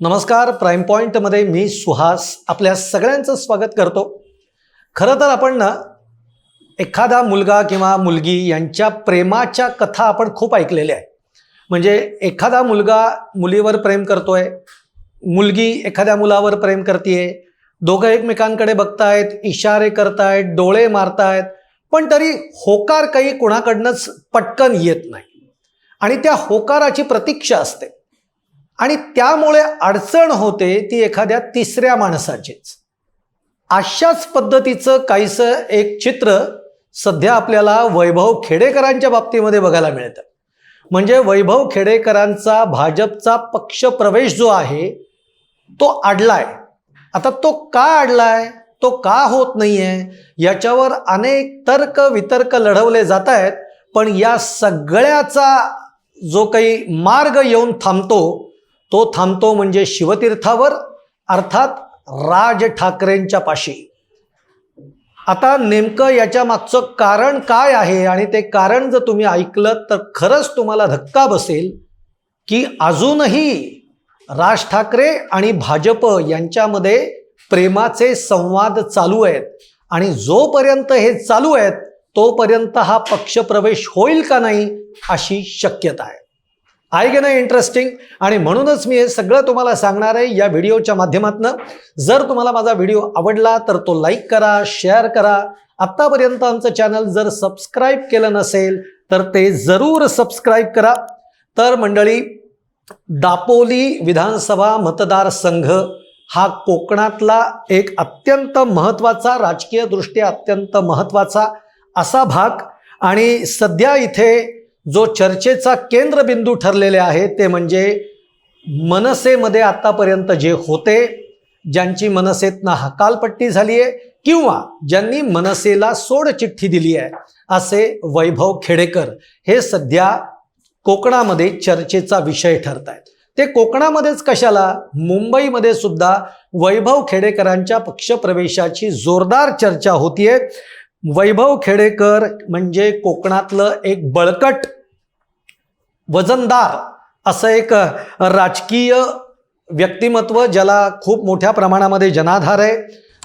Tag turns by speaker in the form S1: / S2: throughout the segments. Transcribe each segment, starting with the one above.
S1: नमस्कार प्राईम पॉईंटमध्ये मी सुहास आपल्या सगळ्यांचं स्वागत करतो. खरं तर आपण ना एखादा मुलगा किंवा मुलगी यांच्या प्रेमाच्या कथा आपण खूप ऐकलेल्या आहे म्हणजे एखादा मुलगा मुलीवर प्रेम करतोय मुलगी एखाद्या मुलावर प्रेम करते दोघं एकमेकांकडे बघतायत इशारे करतायत डोळे मारतायत पण तरी होकार काही कुणाकडनंच पटकन येत नाही. आणि त्या होकाराची प्रतीक्षा असते. आणि त्यामुळे अडचण होते ती एखाद्या तिसऱ्या माणसाचीच. अशाच पद्धतीचं काहीसं एक चित्र सध्या आपल्याला वैभव खेडेकरांच्या बाबतीमध्ये बघायला मिळतं. म्हणजे वैभव खेडेकरांचा भाजपचा पक्ष प्रवेश जो आहे तो अडलाय आता तो का अडलाय तो का होत नाही आहे याच्यावर अनेक तर्क वितर्क लढवले जात आहेत पण या सगळ्याचा जो काही मार्ग येऊन थांबतो तो थांबतो म्हणजे शिवतीर्थावर अर्थात राज ठाकरेंच्या पाशी. आता नेमकं याच्या मागचं कारण काय आहे? आणि ते कारण जर तुम्ही ऐकलं तर खरंच तुम्हाला धक्का बसेल की अजूनही राज ठाकरे आणि भाजप यांच्यामध्ये प्रेमाचे संवाद चालू आहेत. आणि जोपर्यंत हे चालू आहेत तोपर्यंत हा पक्षप्रवेश होईल का नाही अशी शक्यता आहे. आहे की नाही इंटरेस्टिंग आणि म्हणूनच मी हे सगळं तुम्हाला सांगणार आहे या व्हिडिओच्या माध्यमातून. जर तुम्हाला माझा व्हिडिओ आवडला तर तो लाईक करा शेअर करा. आत्तापर्यंत आमचं चॅनल जर सबस्क्राईब केलं नसेल तर ते जरूर सबस्क्राईब करा. तर मंडळी दापोली विधानसभा मतदारसंघ हा कोकणातला एक अत्यंत महत्त्वाचा राजकीयदृष्ट्या अत्यंत महत्त्वाचा असा भाग. आणि सध्या इथे जो चर्चेचा केंद्रबिंदू ठरलेले आहे ते म्हणजे मनसेमध्ये आत्तापर्यंत जे होते ज्यांची मनसेतनं हकालपट्टी झाली आहे किंवा ज्यांनी मनसेला सोडचिठ्ठी दिली आहे असे वैभव खेडेकर हे सध्या कोकणामध्ये चर्चेचा विषय ठरत आहेत ते कोकणामध्येच कशाला? मुंबईमध्ये सुद्धा वैभव खेडेकरांच्या पक्षप्रवेशाची जोरदार चर्चा होतीये. वैभव खेडेकर म्हणजे कोकणातलं एक बळकट वजनदार असं एक राजकीय व्यक्तिमत्व ज्याला खूप मोठ्या प्रमाणामध्ये जनाधार आहे.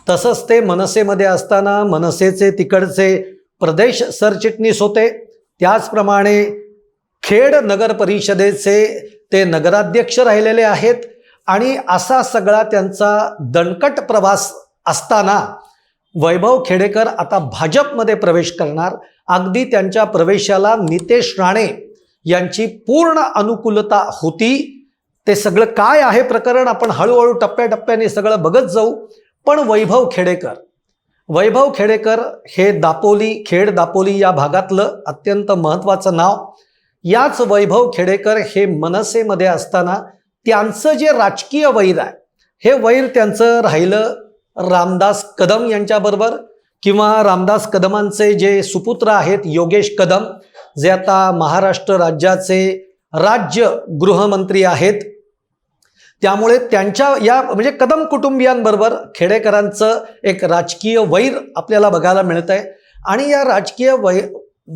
S1: तसंच ते मनसेमध्ये असताना मनसेचे तिकडचे प्रदेश सरचिटणीस होते. त्याचप्रमाणे खेड नगर परिषदेचे ते नगराध्यक्ष राहिलेले आहेत. आणि असा सगळा त्यांचा दणकट प्रवास असताना वैभव खेडेकर आता भाजपमध्ये प्रवेश करणार. अगदी त्यांच्या प्रवेशाला नितेश राणे यांची पूर्ण अनुकूलता होती. ते सगळं काय आहे प्रकरण? आपण हळूहळू टप्प्याटप्प्याने सगळं बघत जाऊ. पण वैभव खेडेकर वैभव खेडेकर हे दापोली खेड दापोली या भागातलं अत्यंत महत्त्वाचं नाव. याच वैभव खेडेकर हे मनसेमध्ये असताना त्यांचं जे राजकीय वैर आहे हे वैर त्यांचं राहिलं रामदास कदम यांच्याबरोबर किंवा रामदास कदमांचे जे सुपुत्र आहेत योगेश कदम जे आता महाराष्ट्र राज्याचे राज्य गृहमंत्री आहेत. त्यामुळे त्यांच्या या म्हणजे कदम कुटुंबियांबरोबर खेडेकरांचं एक राजकीय वैर आपल्याला बघायला मिळत आहे आणि या राजकीय वै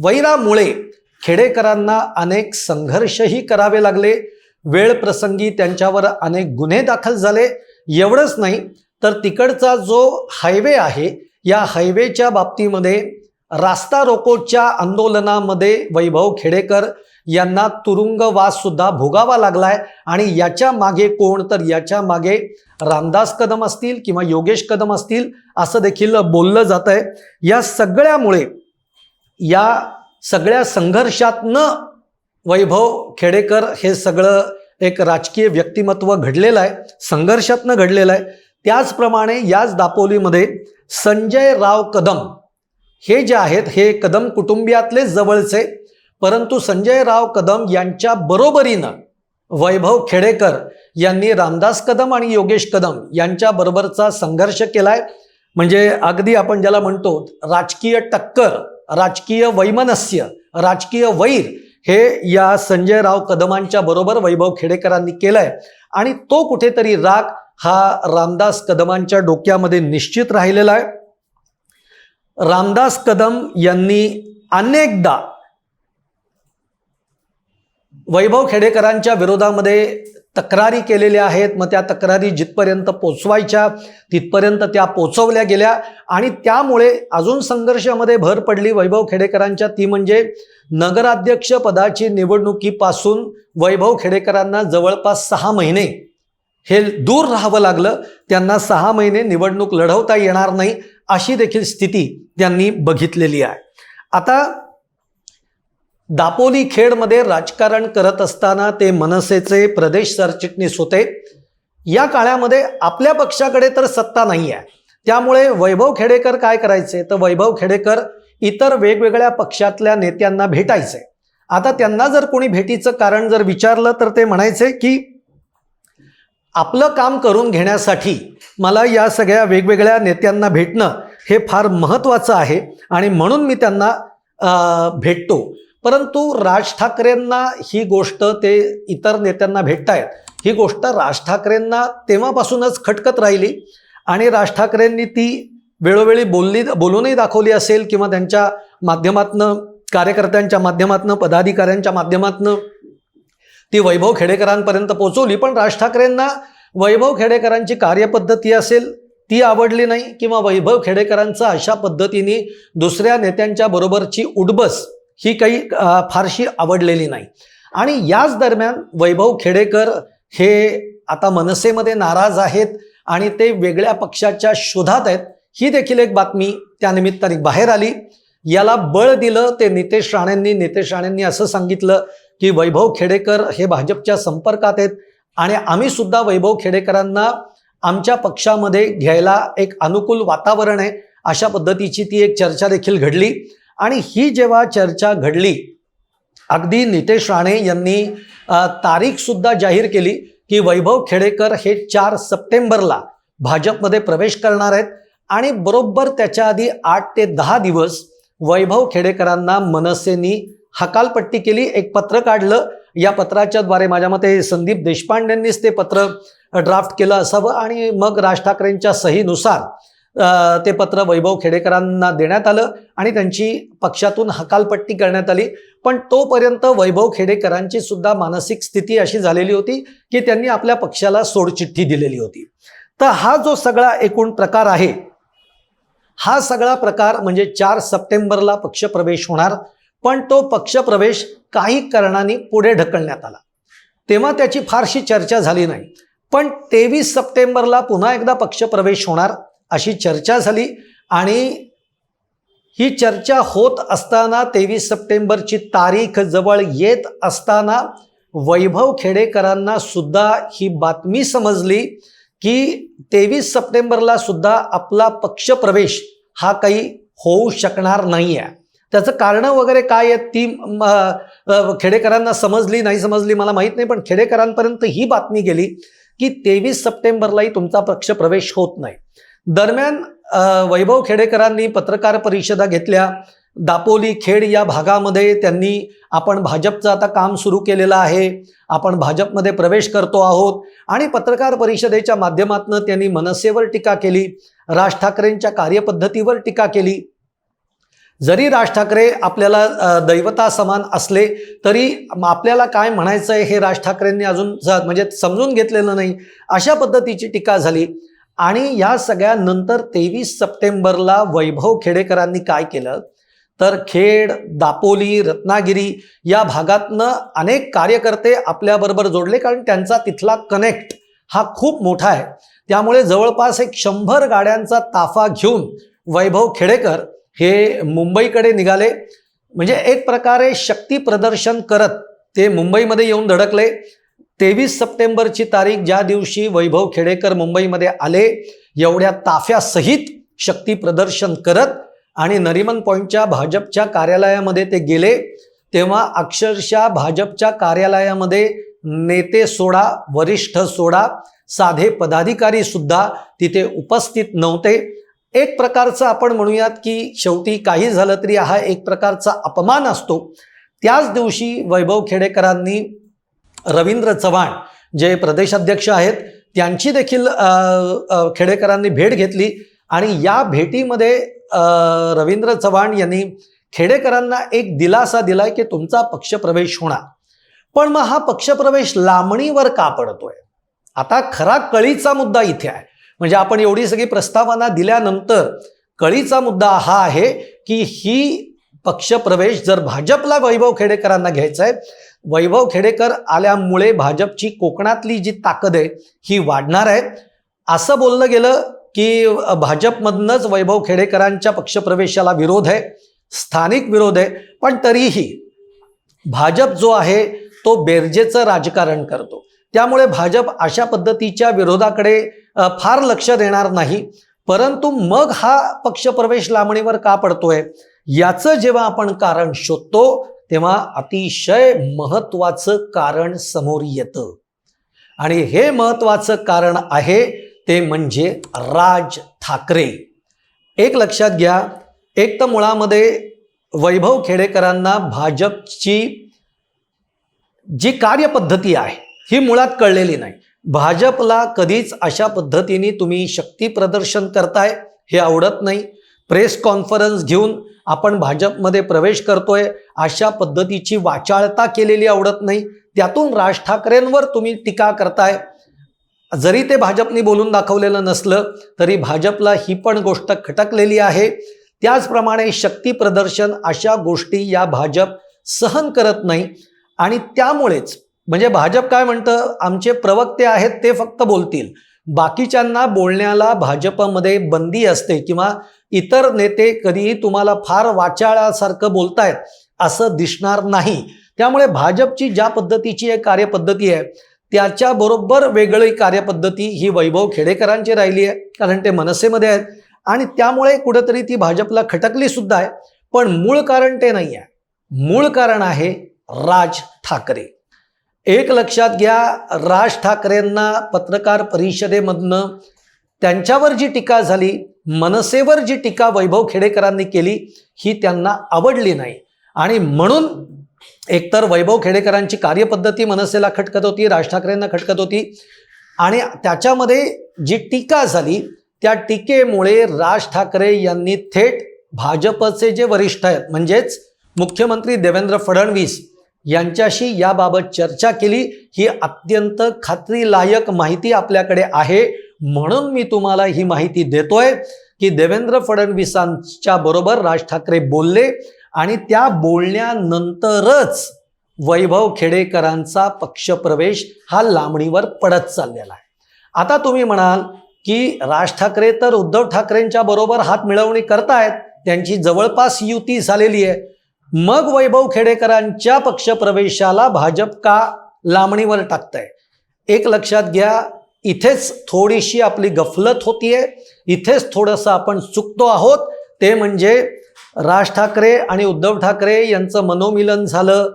S1: वैरामुळे खेडेकरांना अनेक संघर्षही करावे लागले. वेळ प्रसंगी त्यांच्यावर अनेक गुन्हे दाखल झाले. एवढंच नाही तर तिकडचा जो हायवे आहे या हायवेच्या बाबतीमध्ये रास्ता रोकोच्या आंदोलनामध्ये वैभव खेडेकर यांना तुरुंगवास सुद्धा भोगावा लागलाय. आणि याच्या मागे कोण? तर याच्या मागे रामदास कदम असतील किंवा योगेश कदम असतील असं देखील बोललं जात आहे या सगळ्यामुळे या सगळ्या संघर्षातनं वैभव खेडेकर हे सगळं एक राजकीय व्यक्तिमत्व घडलेलं आहे. संघर्षातनं घडलेलं आहे. त्याचप्रमाणे याच दापोलीमध्ये संजय राव कदम हे जे आहेत हे कदम कुटुंबियातले जवळचे परंतु संजय राव कदम यांच्या बरोबरीनं वैभव खेडेकर यांनी रामदास कदम आणि योगेश कदम यांच्या बरोबरचा संघर्ष केलाय. म्हणजे अगदी आपण ज्याला म्हणतो राजकीय टक्कर राजकीय वैमनस्य राजकीय वैर हे या संजय राव कदमांच्या बरोबर वैभव खेडेकरांनी केलंय. आणि तो कुठेतरी राग हा रामदास कदमांच्या डोक्यामध्ये निश्चित राहिलेला आहे. रामदास कदम यांनी अनेकदा वैभव खेडेकरांच्या विरोधामध्ये तक्रारी केलेल्या आहेत. मग त्या तक्रारी जिथपर्यंत पोचवायच्या तिथपर्यंत त्या पोचवल्या गेल्या आणि त्यामुळे अजून संघर्षामध्ये भर पडली वैभव खेडेकरांच्या. ती म्हणजे नगराध्यक्ष पदाची निवडणुकीपासून वैभव खेडेकरांना जवळपास सहा महिने हे दूर राहावं लागलं त्यांना सहा महिने निवडणूक लढवता येणार नाही अशी देखील स्थिती त्यांनी बघितलेली आहे. आता दापोली खेडमध्ये राजकारण करत असताना ते मनसेचे प्रदेश सरचिटणीस होते. या काळामध्ये आपल्या पक्षाकडे तर सत्ता नाही आहे. त्यामुळे वैभव खेडेकर काय करायचे? तर वैभव खेडेकर इतर वेगवेगळ्या पक्षातल्या नेत्यांना भेटायचे. आता त्यांना जर कोणी भेटीचं कारण जर विचारलं तर ते म्हणायचे की आपलं काम करून घेण्यासाठी मला या सगळ्या वेगवेगळ्या नेत्यांना भेटणं हे फार महत्त्वाचं आहे आणि म्हणून मी त्यांना भेटतो. परंतु राज ठाकरेंना ही गोष्ट ते इतर नेत्यांना भेटतायत. ही गोष्ट राज ठाकरेंना तेव्हापासूनच खटकत राहिली आणि राज ठाकरेंनी ती वेळोवेळी बोलली बोलूनही दाखवली असेल किंवा त्यांच्या माध्यमातनं कार्यकर्त्यांच्या माध्यमातनं पदाधिकाऱ्यांच्या माध्यमातनं ती वैभव खेडेकरांपर्यंत पोहोचवली. पण राज ठाकरेंना वैभव खेडेकरांची कार्यपद्धती असेल ती आवडली नाही किंवा वैभव खेडेकरांचं अशा पद्धतीने दुसऱ्या नेत्यांच्या बरोबरची उडबस ही काही फारशी आवडलेली नाही. आणि याच दरम्यान वैभव खेडेकर हे आता मनसेमध्ये नाराज आहेत आणि ते वेगळ्या पक्षाच्या शोधात आहेत. ही देखील एक बातमी त्या निमित्ताने बाहेर आली. याला बळ दिलं ते नितेश राणेंनी. नितेश राणेंनी असं सांगितलं की वैभव खेडेकर हे भाजपच्या संपर्कात आहेत आणि आम्ही सुद्धा वैभव खेडेकरांना आमच्या पक्षामध्ये घ्यायला एक अनुकूल वातावरण आहे अशा पद्धतीची ती एक चर्चा देखील घडली. आणि ही जेव्हा चर्चा घडली अगदी नितेश राणे यांनी तारीखसुद्धा जाहीर केली की वैभव खेडेकर हे चार सप्टेंबरला भाजपमध्ये प्रवेश करणार आहेत आणि बरोबर त्याच्या आधी आठ ते दहा दिवस वैभव खेडेकरांना मनसेनी हकालपट्टी केली एक पत्र काढलं. या पत्राच्या द्वारे माझ्या मते संदीप देशपांडेंनीच ते पत्र ड्राफ्ट केलं असावं आणि मग राज ठाकरेंच्या सहीनुसार ते पत्र वैभव खेडेकरांना देण्यात आलं आणि त्यांची पक्षातून हकालपट्टी करण्यात आली. पण तोपर्यंत वैभव खेडेकरांची सुद्धा मानसिक स्थिती अशी झालेली होती की त्यांनी आपल्या पक्षाला सोडचिठ्ठी दिलेली होती. तर हा जो सगळा एकूण प्रकार आहे हा सगळा प्रकार म्हणजे चार सप्टेंबरला पक्षप्रवेश होणार पण तो पक्षप्रवेश काही कारणाने पुढे ढकलण्यात आला. तेव्हा त्याची फारशी चर्चा झाली नाही. पण तेवीस सप्टेंबरला पुन्हा एकदा पक्षप्रवेश होणार अशी चर्चा झाली आणि ही चर्चा होत असताना तेवीस सप्टेंबरची तारीख जवळ येत असताना वैभव खेडेकरांना सुद्धा ही बातमी समजली की तेवीस सप्टेंबरला सुद्धा आपला पक्षप्रवेश हा काही होऊ शकणार नाही आहे त्याचं कारणं वगैरे काय आहेत ती खेडेकरांना समजली नाही समजली मला माहीत नाही पण खेडेकरांपर्यंत ही बातमी गेली की तेवीस सप्टेंबरलाही तुमचा पक्ष प्रवेश होत नाही. दरम्यान वैभव खेडेकरांनी पत्रकार परिषदा घेतल्या दापोली खेड या भागामध्ये त्यांनी आपण भाजपचं आता काम सुरू केलेलं आहे. आपण भाजपमध्ये प्रवेश करतो आहोत. आणि पत्रकार परिषदेच्या माध्यमातून त्यांनी मनसेवर टीका केली. राज ठाकरेंच्या कार्यपद्धतीवर टीका केली. जरी राज ठाकरे आपल्याला दैवता समान असले तरी आपल्याला काय म्हणायचं आहे हे राज ठाकरेंनी अजून म्हणजे समजून घेतलेलं नाही. अशा पद्धतीची टीका झाली. आणि या सगळ्यानंतर तेवीस सप्टेंबरला वैभव खेडेकरांनी काय केलं? तर खेड दापोली रत्नागिरी या भागातनं अनेक कार्यकर्ते आपल्याबरोबर जोडले कारण त्यांचा तिथला कनेक्ट हा खूप मोठा आहे. त्यामुळे जवळपास एक शंभर गाड्यांचा ताफा घेऊन वैभव खेडेकर हे मुंबईकडे निघाले. म्हणजे एक प्रकारे शक्ती प्रदर्शन करत ते मुंबईमध्ये येऊन धडकले. तेवीस सप्टेंबरची तारीख ज्या दिवशी वैभव खेडेकर मुंबईमध्ये आले एवढ्या ताफ्यासहित शक्ती प्रदर्शन करत आणि नरिमन पॉईंटच्या भाजपच्या कार्यालयामध्ये ते गेले तेव्हा अक्षरशः भाजपच्या कार्यालयामध्ये नेते सोडा वरिष्ठ सोडा साधे पदाधिकारी सुद्धा तिथे उपस्थित नव्हते. एक प्रकारचं आपण म्हणूयात की शेवटी काही झालं तरी हा एक प्रकारचा अपमान असतो. त्याच दिवशी वैभव खेडेकरांनी रवींद्र चव्हाण जे प्रदेशाध्यक्ष आहेत त्यांची देखील खेडेकरांनी भेट घेतली. आणि या भेटीमध्ये रवींद्र चव्हाण यांनी खेडेकरांना एक दिलासा दिलाय की तुमचा पक्षप्रवेश होणार. पण मग हा पक्षप्रवेश लांबणीवर का पडतोय? आता खरा कळीचा मुद्दा इथे आहे. म्हणजे आपण एवढी सगळी प्रस्तावना दिल्यानंतर कळीचा मुद्दा हा आहे की ही पक्षप्रवेश जर भाजपला वैभव खेडेकरांना घ्यायचा आहे वैभव खेडेकर आल्यामुळे भाजपची कोकणातली जी ताकद आहे ही वाढणार आहे. असं बोललं गेलं की भाजपमधनंच वैभव खेडेकरांच्या पक्षप्रवेशाला विरोध आहे स्थानिक विरोध आहे पण तरीही भाजप जो आहे तो बेरजेचं राजकारण करतो. त्यामुळे भाजप अशा पद्धतीच्या विरोधाकडे फार लक्ष देणार नाही. परंतु मग हा पक्षप्रवेश लांबणीवर का पडतोय याचं जेव्हा आपण कारण शोधतो तेव्हा अतिशय महत्वाचं कारण समोर येतं. आणि हे महत्वाचं कारण आहे ते म्हणजे राज ठाकरे. एक लक्षात घ्या एक तर मुळामध्ये वैभव खेडेकरांना भाजपची जी कार्यपद्धती आहे ही मुळात कळलेली नाही. भाजपला कधीच अशा पद्धतीने तुम्ही शक्ती प्रदर्शन करताय हे आवडत नाही. प्रेस कॉन्फरन्स घेऊन आपण भाजपमध्ये प्रवेश करतोय अशा पद्धतीची वाचाळता केलेली आवडत नाही. त्यातून राज ठाकरेंवर तुम्ही टीका करताय. जरी ते भाजपनी बोलून दाखवलेलं नसलं तरी भाजपला ही पण गोष्ट खटकलेली आहे. त्याचप्रमाणे शक्ती प्रदर्शन अशा गोष्टी या भाजप सहन करत नाही. आणि त्यामुळेच म्हणजे भाजप काय म्हणतं आमचे प्रवक्ते आहेत ते फक्त बोलतील. बाकीच्यांना बोलण्याला भाजपमध्ये बंदी असते किंवा इतर नेते कधीही तुम्हाला फार वाचाळासारखं बोलतायत असं दिसणार नाही. त्यामुळे भाजपची ज्या पद्धतीची एक कार्यपद्धती आहे त्याच्याबरोबर वेगळी कार्यपद्धती ही वैभव खेडेकरांची राहिली आहे कारण ते मनसेमध्ये आहेत. आणि त्यामुळे कुठंतरी ती भाजपला खटकली सुद्धा आहे. पण मूळ कारण ते नाही आहे. मूळ कारण आहे राज ठाकरे. एक लक्षात घ्या राज ठाकरेंना पत्रकार परिषदेमधनं त्यांच्यावर जी टीका झाली मनसेवर जी टीका वैभव खेडेकरांनी केली ही त्यांना आवडली नाही. आणि म्हणून एकतर वैभव खेडेकरांची कार्यपद्धती मनसेला खटकत होती राज ठाकरेंना खटकत होती आणि त्याच्यामध्ये जी टीका झाली त्या टीकेमुळे राज ठाकरे यांनी थेट भाजपचे जे वरिष्ठ आहेत म्हणजेच मुख्यमंत्री देवेंद्र फडणवीस यांच्याशी याबाबत चर्चा केली. ही अत्यंत खात्रीलायक माहिती आपल्याकडे आहे. म्हणून मी तुम्हाला ही माहिती देतोय की देवेंद्र फडणवीसांच्या बरोबर राज ठाकरे बोलले. आणि त्या बोलण्यानंतरच वैभव खेडेकरांचा पक्षप्रवेश हा लांबणीवर पडत चाललेला आहे. आता तुम्ही म्हणाल की राज ठाकरे तर उद्धव ठाकरेंच्या बरोबर हात मिळवणी करतायत त्यांची जवळपास युती झालेली आहे. मग वैभव खेडेकरांच्या पक्षप्रवेशाला भाजप का लांबणीवर टाकतंय? एक लक्षात घ्या इथेच थोडीशी आपली गफलत होतीये इथेच थोडंसं आपण चुकतो आहोत ते म्हणजे राज ठाकरे आणि उद्धव ठाकरे यांचं मनोमिलन झालं.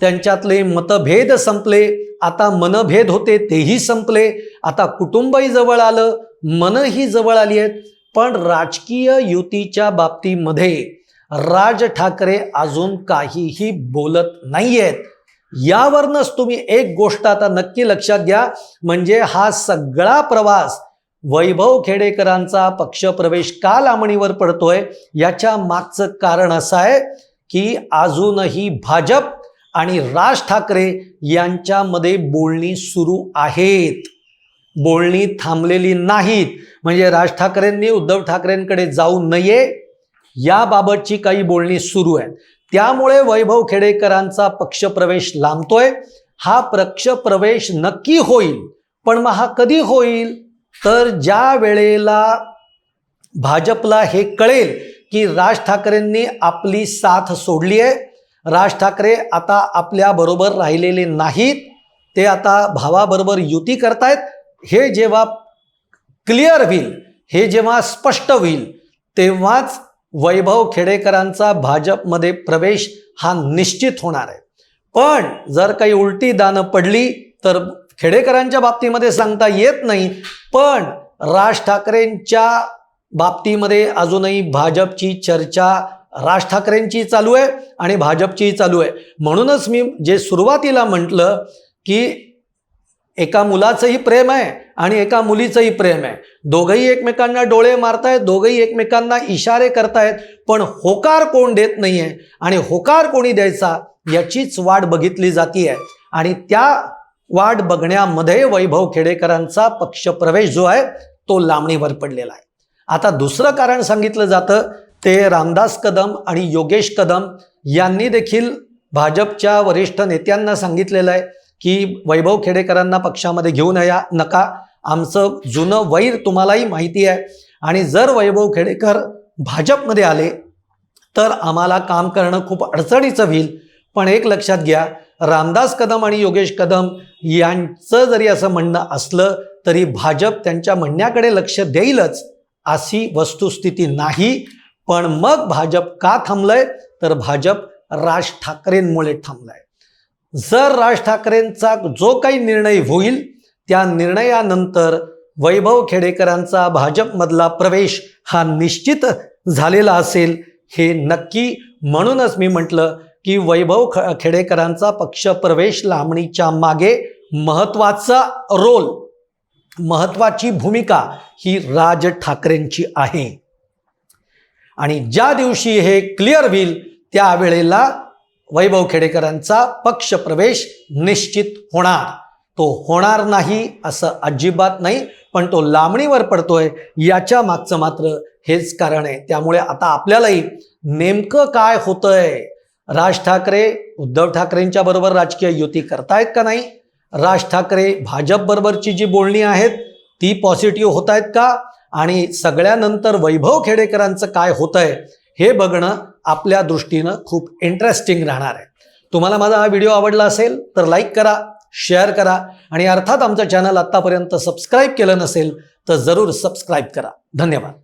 S1: त्यांच्यातले मतभेद संपले. आता मनभेद होते तेही संपले. आता कुटुंबही जवळ आलं मनही जवळ आली आहेत. पण राजकीय युतीच्या बाबतीमध्ये राज ठाकरे अजून काहीही बोलत नाही आहेत यावरनच तुम्ही एक गोष्ट आता नक्की लक्षात घ्या म्हणजे हा सगळा प्रवास वैभव खेडेकरांचा पक्षप्रवेश का लांबणीवर पडतोय याच्या मागचं कारण असं आहे की अजूनही भाजप आणि राज ठाकरे यांच्यामध्ये बोलणी सुरू आहेत. बोलणी थांबलेली नाहीत. म्हणजे राज ठाकरेंनी उद्धव ठाकरेंकडे जाऊ नये याबाबतची काही बोलणी सुरू आहेत त्यामुळे वैभव खेडेकरांचा पक्षप्रवेश लांबतोय. हा पक्षप्रवेश नक्की होईल. पण मग हा कधी होईल? तर ज्या वेळेला भाजपला हे कळेल की राज ठाकरेंनी आपली साथ सोडली आहे राज ठाकरे आता आपल्याबरोबर राहिलेले नाहीत ते आता भावाबरोबर युती करतायत हे जेव्हा क्लिअर होईल हे जेव्हा स्पष्ट होईल तेव्हाच वैभव खेडेकरांचा भाजपमध्ये प्रवेश हा निश्चित होणार आहे. पण जर काही उलटी दानं पडली तर खेडेकरांच्या बाबतीमध्ये सांगता येत नाही पण राज ठाकरेंच्या बाबतीमध्ये अजूनही भाजपची चर्चा राज ठाकरेंची चालू आहे आणि भाजपचीही चालू आहे. म्हणूनच मी जे सुरुवातीला म्हटलं की एका मुलाचंही प्रेम आहे आणि एका मुलीचंही प्रेम आहे. दोघंही एकमेकांना डोळे मारतायत दोघंही एकमेकांना इशारे करतायत पण होकार कोण देत नाही आहे आणि होकार कोणी द्यायचा याचीच वाट बघितली जाते आणि त्या वाट बघण्यामध्ये वैभव खेडेकरांचा पक्षप्रवेश जो आहे तो लांबणीवर पडलेला आहे. आता दुसरं कारण सांगितलं जातं ते रामदास कदम आणि योगेश कदम यांनी देखील भाजपच्या वरिष्ठ नेत्यांना सांगितलेलं आहे की वैभव खेडेकरांना पक्षामध्ये घेऊन या नका. आमचं जुनं वैर तुम्हालाही माहिती आहे. आणि जर वैभव खेडेकर भाजपमध्ये आले तर आम्हाला काम करणं खूप अडचणीचं होईल. पण एक लक्षात घ्या रामदास कदम आणि योगेश कदम यांचं जरी असं म्हणणं असलं तरी भाजप त्यांच्या म्हणण्याकडे लक्ष देईलच अशी वस्तुस्थिती नाही. पण मग भाजप का थांबलंय? तर भाजप राज ठाकरेंमुळे थांबलाय. जर राज ठाकरेंचा जो काही निर्णय होईल त्या निर्णयानंतर वैभव खेडेकरांचा भाजपमधला प्रवेश हा निश्चित झालेला असेल हे नक्की म्हणूनच मी म्हटलं की वैभव ख खेडेकरांचा पक्षप्रवेश लांबणीच्या मागे महत्त्वाचा रोल महत्त्वाची भूमिका ही राज ठाकरेंची आहे. आणि ज्या दिवशी हे क्लिअर होईल त्यावेळेला वैभव खेडेकरांचा पक्षप्रवेश निश्चित होणार. तो होणार नाही असं अजिबात नाही पण तो लांबणीवर पडतोय याच्या मागचं मात्र हेच कारण आहे. त्यामुळे आता आपल्यालाही नेमकं काय होतंय? राज ठाकरे उद्धव ठाकरेंच्या बरोबर राजकीय युती करतायत का नाही? राज ठाकरे भाजप बरोबरची जी बोलणी आहेत ती पॉझिटिव्ह होत आहेत का? आणि सगळ्यानंतर वैभव खेडेकरांचं काय होतंय हे बघणं आपल्या दृष्टीनं खूप इंटरेस्टिंग राहणार आहे. तुम्हाला माझा हा व्हिडिओ आवडला असेल तर लाईक करा शेअर करा आणि अर्थात आमचं चॅनल आत्तापर्यंत सबस्क्राईब केलं नसेल तर जरूर सबस्क्राईब करा. धन्यवाद.